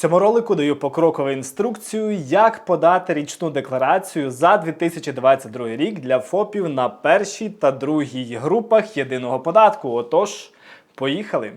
цьому ролику даю покрокову інструкцію, як подати річну декларацію за 2022 рік для ФОПів на першій та другій групах єдиного податку. Отож, поїхали!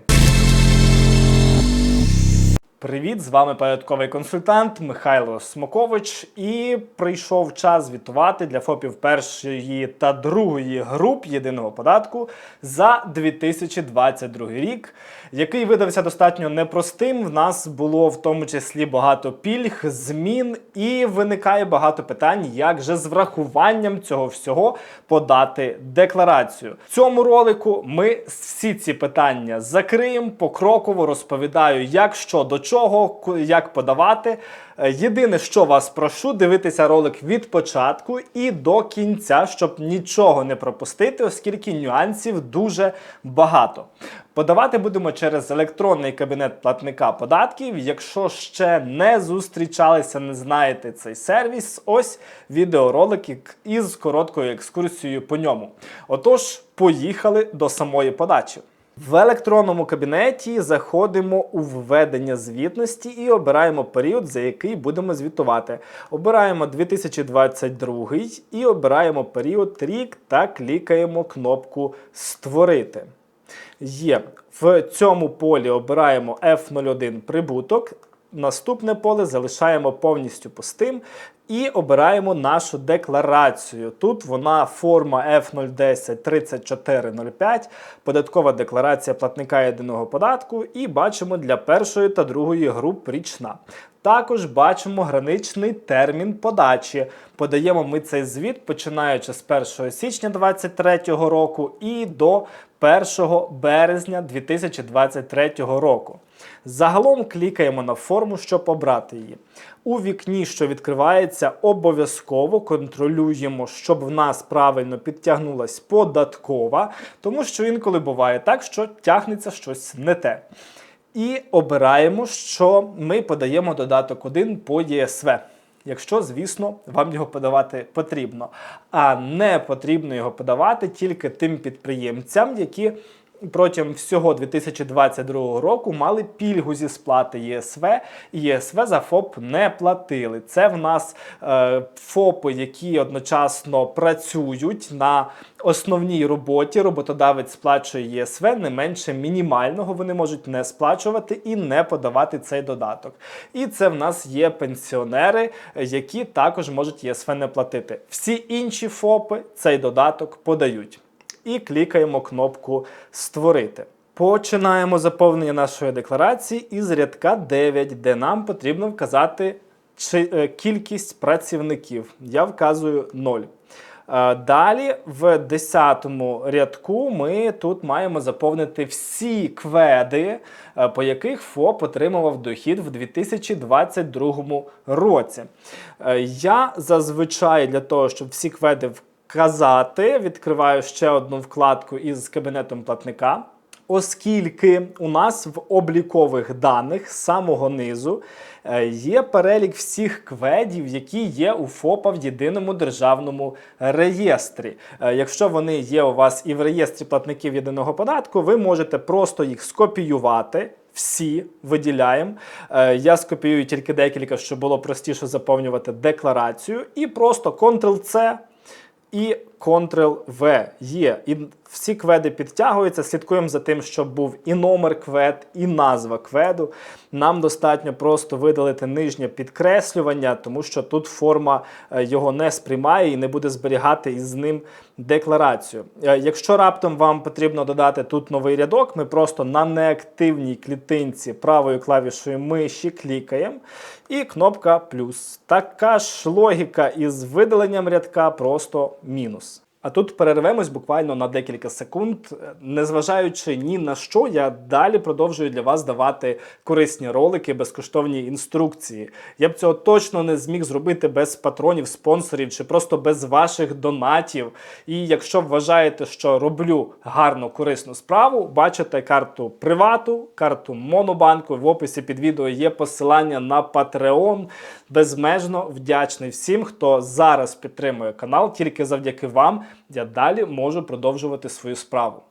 Привіт, з вами податковий консультант Михайло Смокович. І прийшов час звітувати для ФОПів першої та другої груп єдиного податку за 2022 рік, який видався достатньо непростим. В нас було в тому числі багато пільг, змін, і виникає багато питань, як же з врахуванням цього всього подати декларацію. В цьому ролику ми всі ці питання закриємо, покроково розповідаю, як що до чого, ку- як подавати. Е, Єдине, що вас прошу, дивитися ролик від початку і до кінця, щоб нічого не пропустити, оскільки нюансів дуже багато. Подавати будемо через електронний кабінет платника податків. Якщо ще не зустрічалися, не знаєте цей сервіс, ось відеоролик із короткою екскурсією по ньому. Отож, поїхали до самої подачі. В електронному кабінеті заходимо у введення звітності і обираємо період, за який будемо звітувати. Обираємо 2022 і обираємо період рік та клікаємо кнопку Створити. Є. В цьому полі обираємо F01 прибуток. Наступне поле залишаємо повністю пустим і обираємо нашу декларацію. Тут вона форма F010 3405, податкова декларація платника єдиного податку, і бачимо для першої та другої груп річна. Також бачимо граничний термін подачі. Подаємо ми цей звіт починаючи з 1 січня 2023 року і до 1 березня 2023 року. Загалом клікаємо на форму, щоб обрати її. У вікні, що відкривається, обов'язково контролюємо, щоб в нас правильно підтягнулась податкова, тому що інколи буває так, що тягнеться щось не те. І обираємо, що ми подаємо додаток 1 по ЄСВ. Якщо, звісно, вам його подавати потрібно. А не потрібно його подавати тільки тим підприємцям, які протягом всього 2022 року мали пільгу зі сплати ЄСВ, і ЄСВ за ФОП не платили. Це в нас е, ФОПи, які одночасно працюють на основній роботі. Роботодавець сплачує ЄСВ не менше мінімального. Вони можуть не сплачувати і не подавати цей додаток. І це в нас є пенсіонери, які також можуть ЄСВ не платити. Всі інші ФОПи цей додаток подають і клікаємо кнопку Створити. Починаємо заповнення нашої декларації із рядка 9, де нам потрібно вказати чи, е, кількість працівників. Я вказую 0. Е, Далі в 10 рядку ми тут маємо заповнити всі кведи, е, по яких ФОП отримував дохід в 2022 році. Я зазвичай для того, щоб всі кведи вказати, відкриваю ще одну вкладку із кабінетом платника. Оскільки у нас в облікових даних з самого низу е, є перелік всіх кведів, які є у ФОПа в єдиному державному реєстрі. Е, Якщо вони є у вас і в реєстрі платників єдиного податку, ви можете просто їх скопіювати. Всі виділяємо. Е, Я скопіюю тільки декілька, щоб було простіше заповнювати декларацію, і просто Ctrl-C і Ctrl-V є. Всі кведи підтягуються. Слідкуємо за тим, щоб був і номер квед, і назва кведу. Нам достатньо просто видалити нижнє підкреслювання, тому що тут форма е, його не сприймає і не буде зберігати із ним декларацію. Е, Якщо раптом вам потрібно додати тут новий рядок, ми просто на неактивній клітинці правою клавішою миші клікаємо і кнопка плюс. Така ж логіка із видаленням рядка, просто мінус. А тут перервемось буквально на декілька секунд. Незважаючи ні на що, я далі продовжую для вас давати корисні ролики, безкоштовні інструкції. Я б цього точно не зміг зробити без патронів, спонсорів чи просто без ваших донатів. І якщо вважаєте, що роблю гарну корисну справу, бачите карту привату, карту Монобанку. В описі під відео є посилання на Patreon. Безмежно вдячний всім, хто зараз підтримує канал. Тільки завдяки вам я далі можу продовжувати свою справу.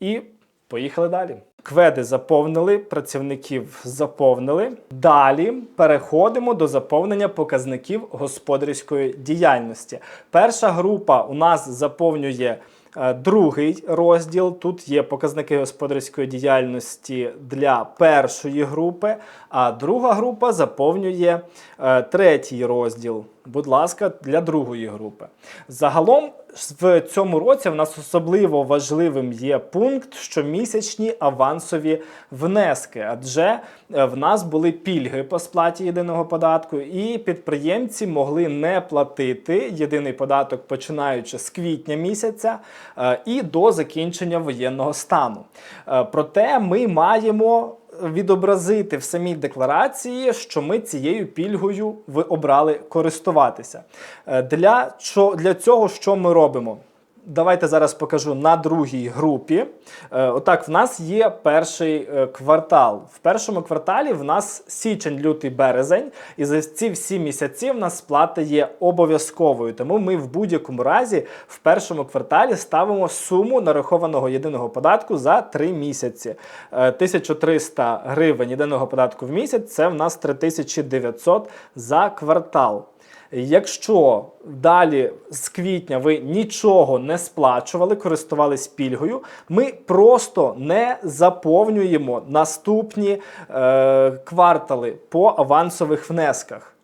І поїхали далі. Кведи заповнили, працівників заповнили. Далі переходимо до заповнення показників господарської діяльності. Перша група у нас заповнює е, другий розділ. Тут є показники господарської діяльності для першої групи, а друга група заповнює е, третій розділ. Будь ласка, для другої групи. Загалом в цьому році в нас особливо важливим є пункт щомісячні авансові внески, адже е, в нас були пільги по сплаті єдиного податку, і підприємці могли не платити єдиний податок починаючи з квітня місяця е, і до закінчення воєнного стану. Е, Проте ми маємо відобразити в самій декларації, що ми цією пільгою ви обрали користуватися. Е, Для, чо- для цього що ми робимо? Давайте зараз покажу на другій групі. Е, Отак, в нас є перший е, квартал. В першому кварталі в нас січень, лютий, березень, і за ці всі місяці в нас сплата є обов'язковою. Тому ми в будь-якому разі в першому кварталі ставимо суму нарахованого єдиного податку за 3 місяці. Е, 1300 гривень єдиного податку в місяць це в нас 3900 за квартал. Якщо далі з квітня ви нічого не сплачували, користувались пільгою, ми просто не заповнюємо наступні е, квартали по авансових внесках.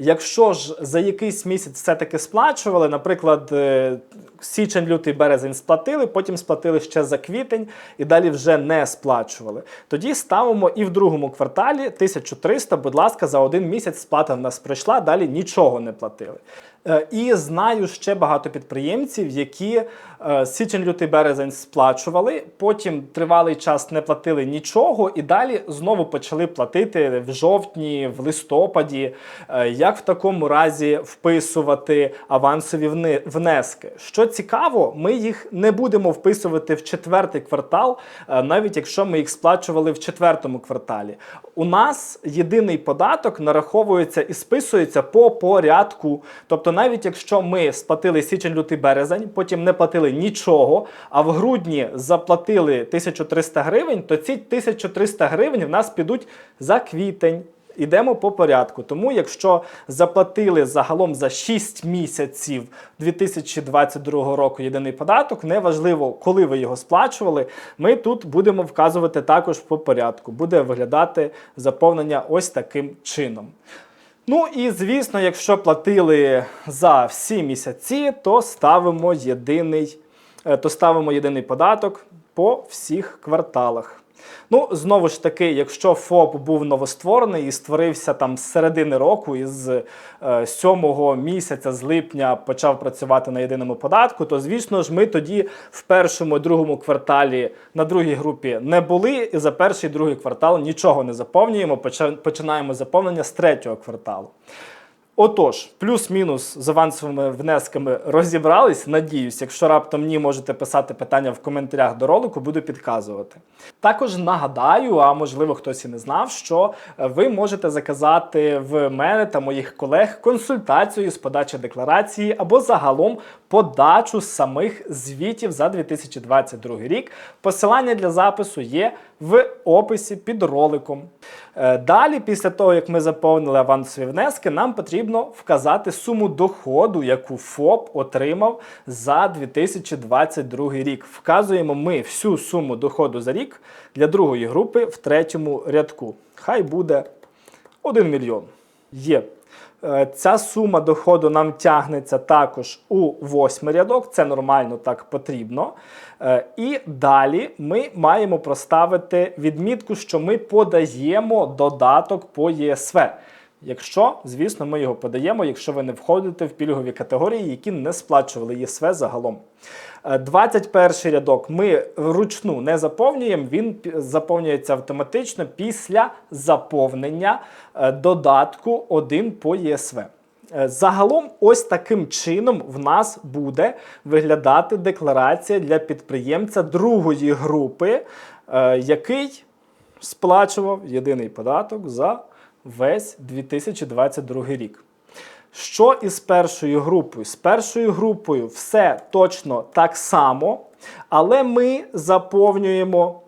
Якщо ж за якийсь місяць все-таки сплачували, наприклад, е, січень, лютий, березень сплатили, потім сплатили ще за квітень і далі вже не сплачували. Тоді ставимо і в другому кварталі 1300, будь ласка, за один місяць сплата в нас прийшла, далі нічого не платили. Е, І знаю ще багато підприємців, які е, січень, лютий, березень сплачували, потім тривалий час не платили нічого, і далі знову почали платити в жовтні, в листопаді. Е, Як в такому разі вписувати авансові внески? Що цікаво, ми їх не будемо вписувати в четвертий квартал, навіть якщо ми їх сплачували в четвертому кварталі. У нас єдиний податок нараховується і списується по порядку. Тобто, навіть якщо ми сплатили січень, лютий, березень, потім не платили нічого, а в грудні заплатили 1300 гривень, то ці 1300 гривень в нас підуть за квітень. Ідемо по порядку. Тому, якщо заплатили загалом за 6 місяців 2022 року єдиний податок, неважливо, коли ви його сплачували, ми тут будемо вказувати також по порядку. Буде виглядати заповнення ось таким чином. Ну і звісно, якщо платили за всі місяці, то ставимо єдиний, е, то ставимо єдиний податок по всіх кварталах. Ну, знову ж таки, якщо ФОП був новостворений і створився там з середини року, із е, сьомого місяця з липня почав працювати на єдиному податку, то звісно ж ми тоді в першому і другому кварталі на другій групі не були, і за перший і другий квартал нічого не заповнюємо. Починаємо заповнення з третього кварталу. Отож, плюс-мінус з авансовими внесками розібрались. Надіюсь, якщо раптом ні, можете писати питання в коментарях до ролику, буду підказувати. Також нагадаю, а можливо хтось і не знав, що е, ви можете заказати в мене та моїх колег консультацію з подачі декларації або загалом подачу самих звітів за 2022 рік. Посилання для запису є в описі під роликом. Е, Далі, після того, як ми заповнили авансові внески, нам потрібно вказати суму доходу, яку ФОП отримав за 2022 рік. Вказуємо ми всю суму доходу за рік для другої групи в третьому рядку. Хай буде 1 мільйон. Є. Е, Ця сума доходу нам тягнеться також у восьмий рядок, це нормально так потрібно. Е, І далі ми маємо проставити відмітку, що ми подаємо додаток по ЄСВ. Якщо, звісно, ми його подаємо, якщо ви не входите в пільгові категорії, які не сплачували ЄСВ загалом. Е, 21 рядок ми вручну не заповнюємо, він заповнюється автоматично після заповнення е, додатку 1 по ЄСВ. Е, Загалом, ось таким чином в нас буде виглядати декларація для підприємця другої групи, е, який сплачував єдиний податок за весь 2022 рік. Що із першою групою? З першою групою все точно так само, але ми заповнюємо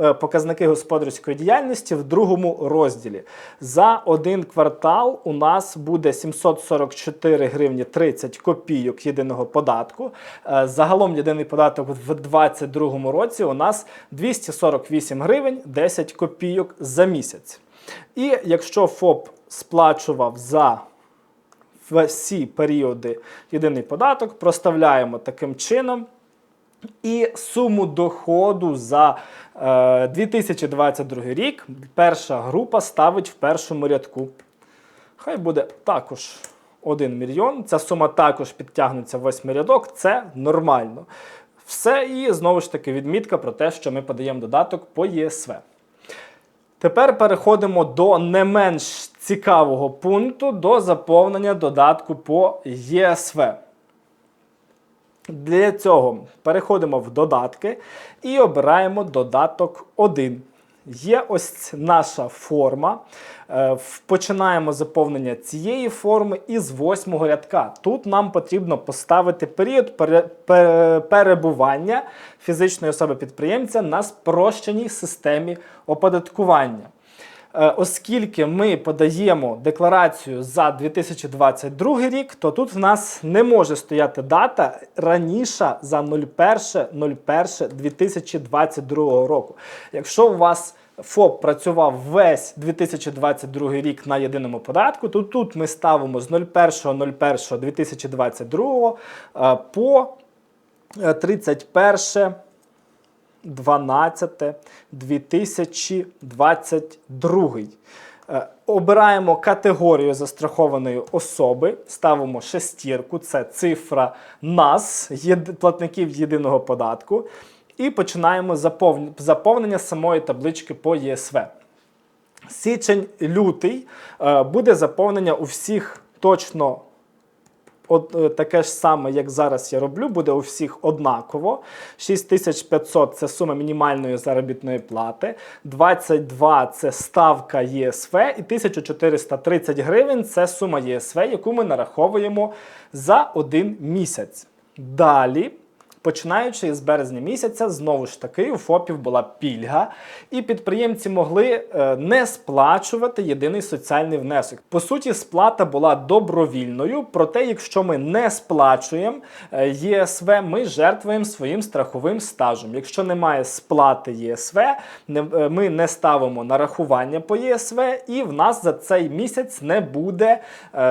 е, показники господарської діяльності в другому розділі. За один квартал у нас буде 744 гривні 30 копійок єдиного податку. Е, Загалом єдиний податок в 2022 році у нас 248 гривень 10 копійок за місяць. І якщо ФОП сплачував за всі періоди єдиний податок, проставляємо таким чином. І суму доходу за е, 2022 рік перша група ставить в першому рядку. Хай буде також 1 мільйон. Ця сума також підтягнеться в восьмий рядок. Це нормально. Все, і знову ж таки відмітка про те, що ми подаємо додаток по ЄСВ. Тепер переходимо до не менш цікавого пункту до заповнення додатку по ЄСВ. Для цього переходимо в додатки і обираємо додаток 1. Є ось наша форма. Е, Починаємо заповнення цієї форми із восьмого рядка. Тут нам потрібно поставити період пере- перебування фізичної особи підприємця на спрощеній системі оподаткування. Е, Оскільки ми подаємо декларацію за 2022 рік, то тут в нас не може стояти дата раніше за 01.01.2022 року. Якщо у вас ФОП працював весь 2022 рік на єдиному податку, то тут ми ставимо з 01.01.2022 е, по е, 31 12 2022. Е, Обираємо категорію застрахованої особи, ставимо шестірку, це цифра нас, платників єдиного податку, і починаємо заповн- заповнення самої таблички по ЄСВ. Січень лютий е, буде заповнення у всіх точно от, е, таке ж саме, як зараз я роблю, буде у всіх однаково. 6500 це сума мінімальної заробітної плати, 22 це ставка ЄСВ, і 1430 гривень це сума ЄСВ, яку ми нараховуємо за один місяць. Далі. Починаючи з березня місяця, знову ж таки, у ФОПів була пільга, і підприємці могли е, не сплачувати єдиний соціальний внесок. По суті, сплата була добровільною, проте, якщо ми не сплачуємо е, ЄСВ, ми жертвуємо своїм страховим стажем. Якщо немає сплати ЄСВ, е, ми не ставимо нарахування по ЄСВ, і в нас за цей місяць не буде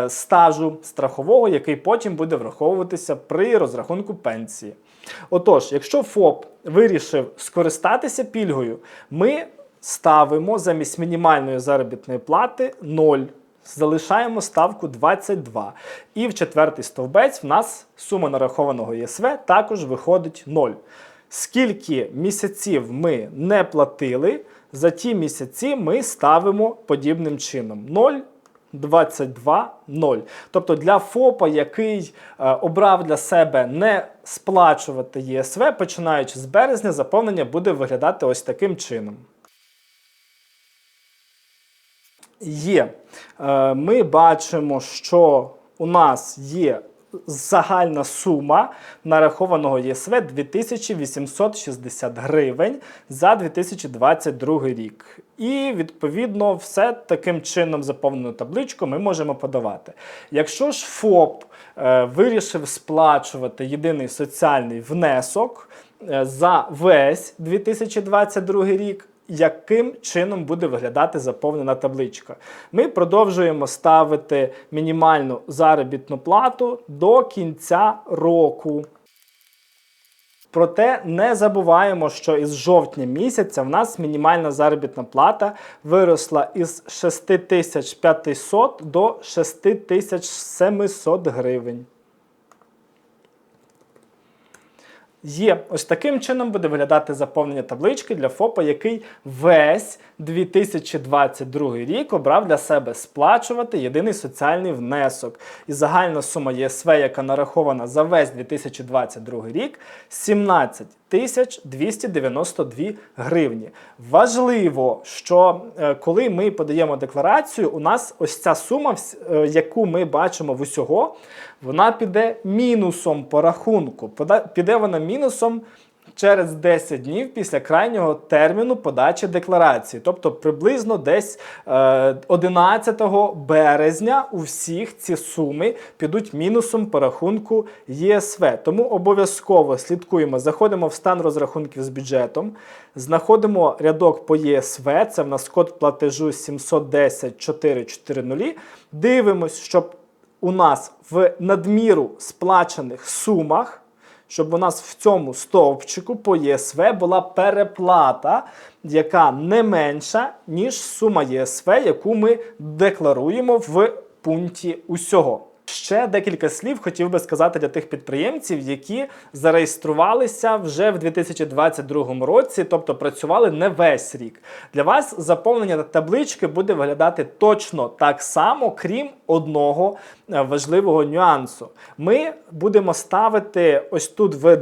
стажу страхового, який потім буде враховуватися при розрахунку пенсії. Отож, якщо ФОП вирішив скористатися пільгою, ми ставимо замість мінімальної заробітної плати 0. Залишаємо ставку 22. І в четвертий стовбець в нас сума нарахованого єсв також виходить 0. Скільки місяців ми не платили, за ті місяці ми ставимо подібним чином 0. 22 0. Тобто для ФОПа, який е, обрав для себе не сплачувати ЄСВ, починаючи з березня, заповнення буде виглядати ось таким чином. Є. Е, Ми бачимо, що у нас є загальна сума нарахованого ЄСВ 2860 гривень за 2022 рік. І відповідно все таким чином заповнену табличку ми можемо подавати. Якщо ж ФОП е, вирішив сплачувати єдиний соціальний внесок е, за весь 2022 рік, яким чином буде виглядати заповнена табличка. Ми продовжуємо ставити мінімальну заробітну плату до кінця року. Проте не забуваємо, що із жовтня місяця в нас мінімальна заробітна плата виросла із 6500 до 6700 гривень. Є ось таким чином буде виглядати заповнення таблички для ФОПа, який весь 2022 рік обрав для себе сплачувати єдиний соціальний внесок. І загальна сума ЄСВ, яка нарахована за весь 2022 рік, 17 тисяч 292 гривні. Важливо, що е, коли ми подаємо декларацію, у нас ось ця сума, е, яку ми бачимо в усього, вона піде мінусом по рахунку. Піде вона мінусом через 10 днів після крайнього терміну подачі декларації, тобто приблизно десь е, 11 березня у всіх ці суми підуть мінусом по рахунку єСВ. Тому обов'язково слідкуємо, заходимо в стан розрахунків з бюджетом, знаходимо рядок по ЄСВ, це в нас код платежу 710 440, дивимось, щоб у нас в надміру сплачених сумах щоб у нас в цьому стовпчику по ЄСВ була переплата, яка не менша, ніж сума ЄСВ, яку ми декларуємо в пункті усього. Ще декілька слів хотів би сказати для тих підприємців, які зареєструвалися вже в 2022 році, тобто працювали не весь рік. Для вас заповнення таблички буде виглядати точно так само, крім одного е, важливого нюансу. Ми будемо ставити ось тут в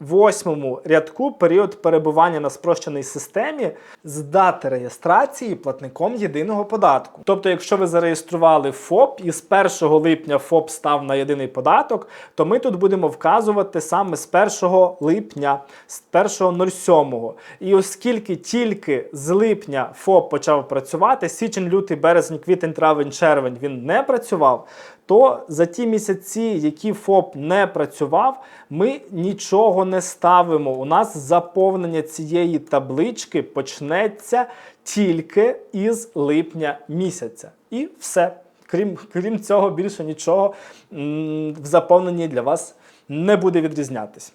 восьмому рядку період перебування на спрощеній системі з дати реєстрації платником єдиного податку. Тобто, якщо ви зареєстрували ФОП і з 1 липня ФОП став на єдиний податок, то ми тут будемо вказувати саме з 1 липня, з 1.07. І оскільки тільки з липня ФОП почав працювати, січень, лютий, березень, квітень, травень, червень він не працював то за ті місяці, які ФОП не працював, ми нічого не ставимо. У нас заповнення цієї таблички почнеться тільки із липня місяця. І все. Крім, крім цього, більше нічого в заповненні для вас не буде відрізнятись.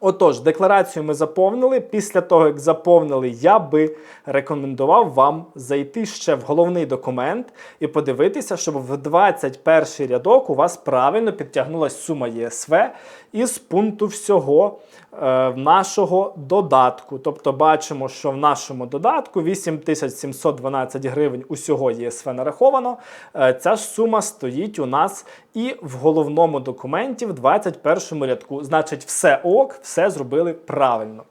Отож, декларацію ми заповнили. Після того, як заповнили, я би рекомендував вам зайти ще в головний документ і подивитися, щоб в 21 рядок у вас правильно підтягнулася сума ЄСВ із пункту всього е, нашого додатку. Тобто бачимо, що в нашому додатку 8712 гривень усього ЄСВ нараховано. Е, ця ж сума стоїть у нас і в головному документі в 21 рядку. Значить, все ок, все зробили правильно.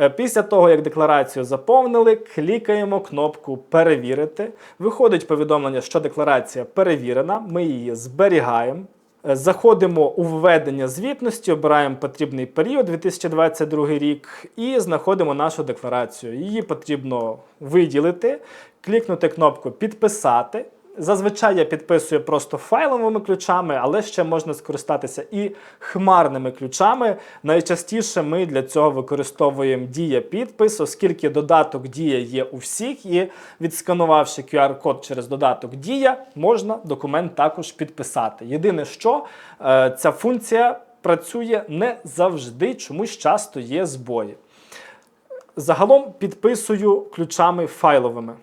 Е, Після того, як декларацію заповнили, клікаємо кнопку Перевірити. Виходить повідомлення, що декларація перевірена. Ми її зберігаємо. Е, Заходимо у введення звітності, обираємо потрібний період 2022 рік і знаходимо нашу декларацію. Її потрібно виділити, клікнути кнопку Підписати. Зазвичай я підписую просто файловими ключами, але ще можна скористатися і хмарними ключами. Найчастіше ми для цього використовуємо дія підпис, оскільки додаток Дія є у всіх, і відсканувавши QR-код через додаток Дія, можна документ також підписати. Єдине, що е, ця функція працює не завжди, чомусь часто є збої. Загалом підписую ключами файловими.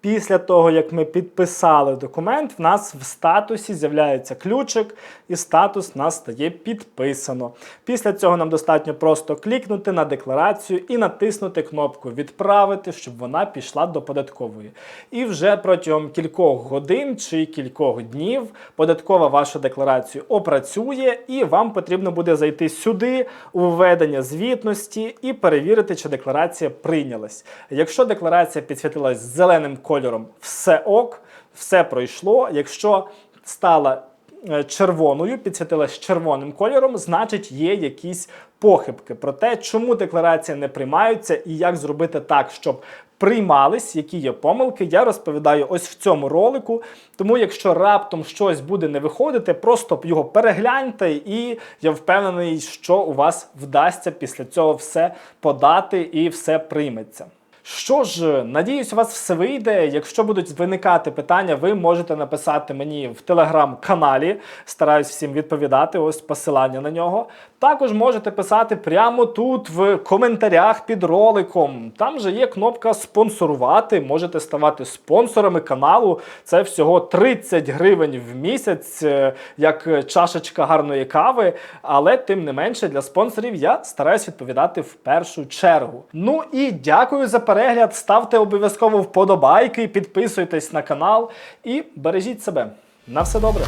Після того, як ми підписали документ, в нас в статусі з'являється ключик, і статус в нас стає підписано. Після цього нам достатньо просто клікнути на декларацію і натиснути кнопку Відправити, щоб вона пішла до податкової. І вже протягом кількох годин чи кількох днів податкова вашу декларацію опрацює, і вам потрібно буде зайти сюди у введення звітності і перевірити, чи декларація прийнялась. Якщо декларація підсвітилась зеленим кольором, все ок, все пройшло. Якщо стала е, червоною, підсвітилась червоним кольором, значить є якісь похибки про те, чому декларація не приймаються і як зробити так, щоб приймались, які є помилки, я розповідаю ось в цьому ролику. Тому, якщо раптом щось буде не виходити, просто його перегляньте, і я впевнений, що у вас вдасться після цього все подати і все прийметься. Що ж, надіюсь, у вас все вийде. Якщо будуть виникати питання, ви можете написати мені в телеграм-каналі. Стараюсь всім відповідати. Ось посилання на нього. Також можете писати прямо тут в коментарях під роликом. Там же є кнопка спонсорувати. Можете ставати спонсорами каналу. Це всього 30 гривень в місяць, е, як чашечка гарної кави. Але тим не менше для спонсорів я стараюсь відповідати в першу чергу. Ну і дякую за перегляд. Ставте обов'язково вподобайки, підписуйтесь на канал і бережіть себе. На все добре.